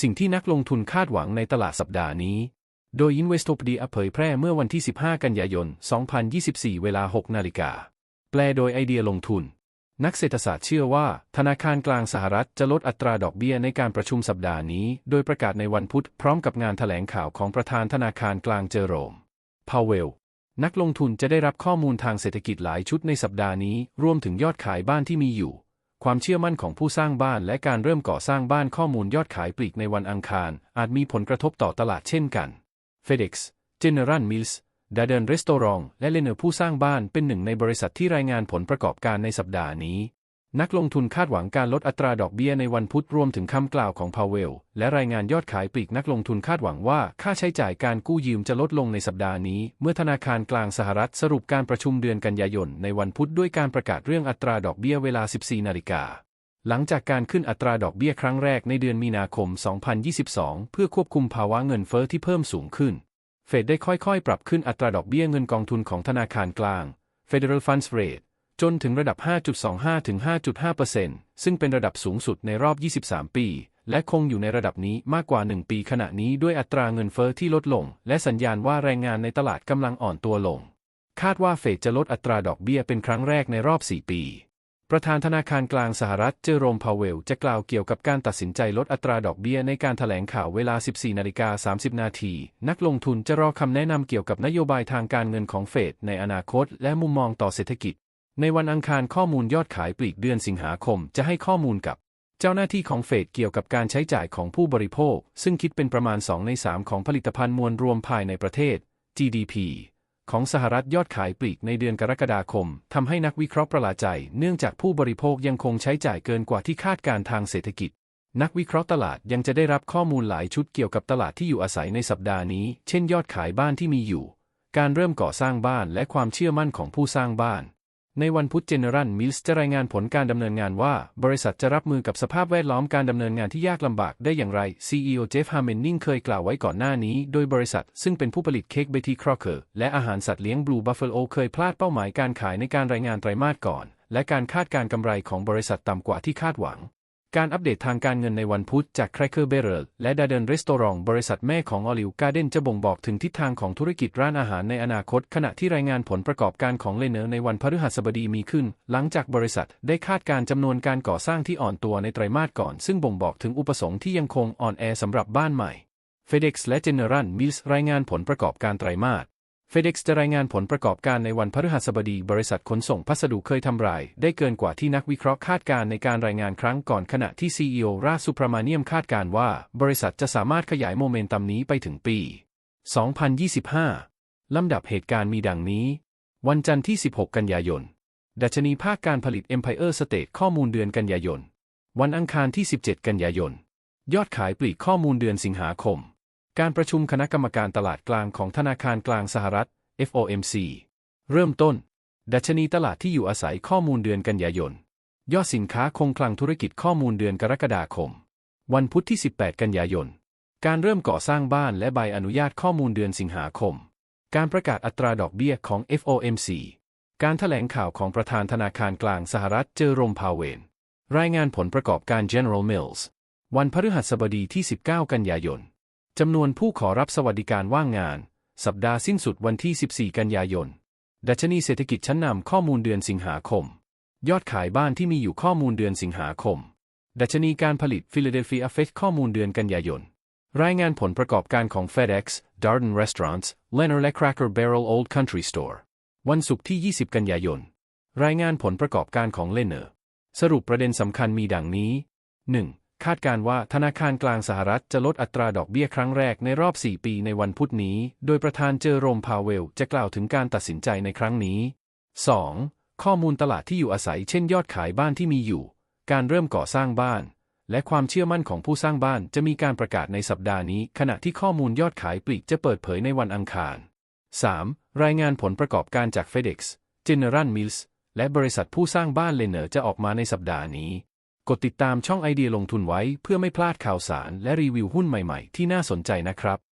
สิ่งที่นักลงทุนคาดหวังในตลาดสัปดาห์นี้ โดย Investopedia เผยแพร่เมื่อวันที่ 15 กันยายน 2024 เวลา 6 นาฬิกา แปลโดยไอเดียลงทุน นักเศรษฐศาสตร์เชื่อว่า ธนาคารกลางสหรัฐจะลดอัตราดอกเบี้ยในการประชุมสัปดาห์นี้ โดยประกาศในวันพุธพร้อมกับงานแถลงข่าวของประธานธนาคารกลางเจอโรม พาวเวลนักลงทุนจะได้รับข้อมูลทางเศรษฐกิจหลายชุดในสัปดาห์นี้ รวมถึงยอดขายบ้านที่มีอยู่ ความเชื่อมั่นของผู้สร้างบ้านและการเริ่มก่อสร้างบ้านข้อมูลยอดขายปลีกในวันอังคาร อาจมีผลกระทบต่อตลาดเช่นกัน FedEx General Mills d a d e n Restaurant และเลเนอร์ผู้สร้างบ้านเป็นหนึ่งในบริษัทที่รายงานผลประกอบการในสัปดาห์นี้ นักลงทุนคาดหวังการลดอัตราดอกเบี้ยในวันพุธรวมถึงคำกล่าวของพาวเวล และรายงานยอดขายปลีกนักลงทุนคาดหวังว่าค่าใช้จ่ายการกู้ยืมจะลดลงในสัปดาห์นี้ เมื่อธนาคารกลางสหรัฐสรุปการประชุมเดือนกันยายนในวันพุธด้วยการประกาศเรื่องอัตราดอกเบี้ยเวลา 14 นาฬิกา หลังจากการขึ้นอัตราดอกเบี้ยครั้งแรกในเดือนมีนาคม 2022 เพื่อควบคุมภาวะเงินเฟ้อที่เพิ่มสูงขึ้น เฟดได้ค่อยๆ ปรับขึ้นอัตราดอกเบี้ยเงินกองทุนของธนาคารกลาง Federal Funds Rate จนถึงระดับ 5.25 ถึง 5.5%ซึ่งเป็นระดับสูงสุดในรอบ 23 ปี และคงอยู่ในระดับนี้มากกว่า 1 ปีขณะนี้ด้วยอัตราเงินเฟอ้อที่ลดลง และสัญญาณว่าแรงงานในตลาดกำลังอ่อนตัวลง คาดว่าเฟดจะลดอัตราดอกเบี้ยเป็นครั้งแรกในรอบ 4 ปี ประธานธนาคารกลางสหรัฐเจอโรมพาวเวล จะกล่าวเกี่ยวกับการตัดสินใจลดอัตราดอกเบี้ยในการถแถลงข่าวเวลา 14นาฬิกา30 นาที นักลงทุนจะรอคำแนะนำเกี่ยวกับนโยบายทางการเงินของเฟดในอนาคต และมุมมองต่อเศรษฐกิจ ในวันอังคารข้อมูลยอดขายปลีกเดือนสิงหาคมจะให้ข้อมูลกับ เจ้าหน้าที่ของเฟดเกี่ยวกับการใช้จ่ายของผู้บริโภค ซึ่งคิดเป็นประมาณ 2 ใน 3 ของผลิตภัณฑ์มวลรวมภายในประเทศ GDP ของสหรัฐยอดขายปลีกในเดือนกรกฎาคมทำให้นักวิเคราะห์ประหลาดใจ เนื่องจากผู้บริโภคยังคงใช้จ่ายเกินกว่าที่คาดการทางเศรษฐกิจ นักวิเคราะห์ตลาดยังจะได้รับข้อมูลหลายชุดเกี่ยวกับตลาดที่อยู่อาศัยในสัปดาห์นี้ เช่น ยอดขายบ้านที่มีอยู่ การเริ่มก่อสร้างบ้านและความเชื่อมั่นของผู้สร้างบ้าน ในวันพุธเจเนอรัลมิลส์จะรายงานผลการดำเนินงานว่า บริษัทจะรับมือกับสภาพแวดล้อมการดำเนินงานที่ยากลำบากได้อย่างไร CEO เจฟฮาร์เมนนิงเคยกล่าวไว้ก่อนหน้านี้ โดยบริษัทซึ่งเป็นผู้ผลิตเค้กเบตี้ครอเกอร์และอาหารสัตว์เลี้ยงบลูบัฟเฟลโอเคยพลาดเป้าหมายการขายในการรายงานไตรมาสก่อน และการคาดการกำไรของบริษัทต่ำกว่าที่คาดหวัง การอัปเดตทางการเงินในวันพุธจาก Cracker Barrel และ Darden Restaurant บริษัทแม่ของ Olive Garden จะบ่งบอกถึงทิศทางของธุรกิจร้านอาหารในอนาคต ขณะที่รายงานผลประกอบการของเลเนอร์ในวันพฤหัสบดีมีขึ้น หลังจากบริษัทได้คาดการจำนวนการก่อสร้างที่อ่อนตัวในไตรมาสก่อน ซึ่งบ่งบอกถึงอุปสงค์ที่ยังคงอ่อนแอสำหรับบ้านใหม่ FedEx และ General Mills รายงานผลประกอบการไตรมาส FedEx จะรายงานผลประกอบการในวันพฤหัสบดี บริษัทขนส่งพัสดุเคยทำราย ได้เกินกว่าที่นักวิเคราะห์คาดการในการรายงานครั้งก่อนขณะที่ CEO ราสุพรมาเนียมคาดการว่า บริษัทจะสามารถขยายโมเมนตัมนี้ไปถึงปี 2025 ลำดับเหตุการณ์มีดังนี้ วันจันทร์ที่ 16 กันยายน ดัชนีภาคการผลิต Empire State ข้อมูลเดือนกันยายน วันอังคารที่ 17 กันยายน ยอดขายปลีกข้อมูลเดือนสิงหาคม การประชุมคณะกรรมการตลาดกลางของธนาคารกลางสหรัฐ FOMC เริ่มต้น ดัชนีตลาดที่อยู่อาศัยข้อมูลเดือนกันยายน ยอดสินค้าคงคลังธุรกิจข้อมูลเดือนกรกฎาคม วันพุธที่ 18 กันยายน การเริ่มก่อสร้างบ้านและใบอนุญาตข้อมูลเดือนสิงหาคม การประกาศอัตราดอกเบี้ยของ FOMC การถแถลงข่าวของประธานธนาคารกลางสหรัฐเจอโรมพาวเวลรายงานผลประกอบการ General Mills วันพฤหัสบดีที่ 19 กันยายน จำนวนผู้ขอรับสวัสดิการว่างงาน สัปดาห์สิ้นสุดวันที่ 14 กันยายน ดัชนีเศรษฐกิจชั้นนำข้อมูลเดือนสิงหาคม ยอดขายบ้านที่มีอยู่ข้อมูลเดือนสิงหาคม ดัชนีการผลิต Philadelphia Fed ข้อมูลเดือนกันยายน รายงานผลประกอบการของ FedEx, Darden Restaurants, Lenner และ Cracker Barrel Old Country Store วันศุกร์ที่ 20 กันยายน รายงานผลประกอบการของ Lenner สรุปประเด็นสำคัญมีดังนี้ 1. คาดการว่าธนาคารกลางสหรัฐจะลดอัตราดอกเบี้ยครั้งแรกในรอบ 4 ปีในวันพุธนี้ โดยประธานเจอโรมพาวเวลจะกล่าวถึงการตัดสินใจในครั้งนี้ 2. ข้อมูลตลาดที่อยู่อาศัยเช่นยอดขายบ้านที่มีอยู่ การเริ่มก่อสร้างบ้าน และความเชื่อมั่นของผู้สร้างบ้านจะมีการประกาศในสัปดาห์นี้ ขณะที่ข้อมูลยอดขายปลีกจะเปิดเผยในวันอังคาร 3. รายงานผลประกอบการจาก FedEx, General Mills และบริษัทผู้สร้างบ้านเลเนอร์จะออกมาในสัปดาห์นี้ กดติดตามช่องไอเดียลงทุนไว้เพื่อไม่พลาดข่าวสารและรีวิวหุ้นใหม่ๆ ที่น่าสนใจนะครับ